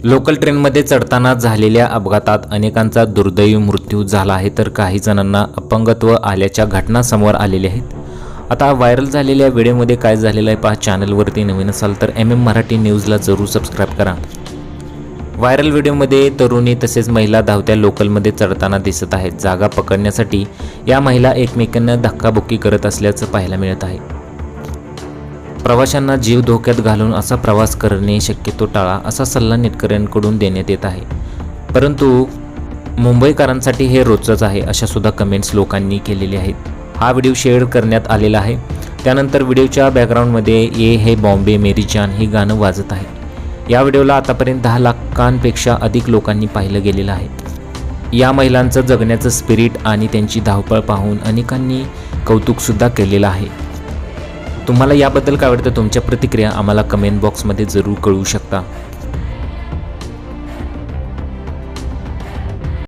Local ट्रेनमध्ये चढताना झालेल्या अपघातात अनेकांचा दुर्दैवी मृत्यू झाला आहे तर काही जणांना अपंगत्व आल्याच्या घटना समोर आलेल्या आहेत. आता व्हायरल झालेल्या व्हिडिओमध्ये काय झालेलं आहे पहा चॅनलवरती नवीन असाल तर एम एम मराठी न्यूजला जरूर सबस्क्राईब करा. व्हायरल व्हिडिओमध्ये तरुणी तसेच महिला धावत्या लोकलमध्ये चढताना दिसत आहेत. जागा पकडण्यासाठी या महिला एकमेकांना धक्काबुक्की करत असल्याचं पाहायला मिळत आहे. प्रवाशांना जीव धोक्यात घालून असा प्रवास करणे शक्यतो टाळा असा सल्ला नेटकऱ्यांकडून देण्यात येत आहे. परंतु मुंबईकरांसाठी हे रोजच आहे अशा सुद्धा कमेंट्स लोकांनी केलेले आहेत. हा व्हिडिओ शेअर करण्यात आलेला आहे. त्यानंतर व्हिडिओच्या बॅकग्राऊंडमध्ये ये हे बॉम्बे मेरी जान हे गाणं वाजत आहे. या व्हिडिओला आतापर्यंत दहा लाखांपेक्षा अधिक लोकांनी पाहिलं गेलेलं आहे. या महिलांचं जगण्याचं स्पिरिट आणि त्यांची धावपळ पाहून अनेकांनी कौतुकसुद्धा केलेलं आहे. तुम्हाला याबद्दल काय वाटतं? तुमच्या प्रतिक्रिया आम्हाला कमेंट बॉक्समध्ये जरूर कळवू शकता.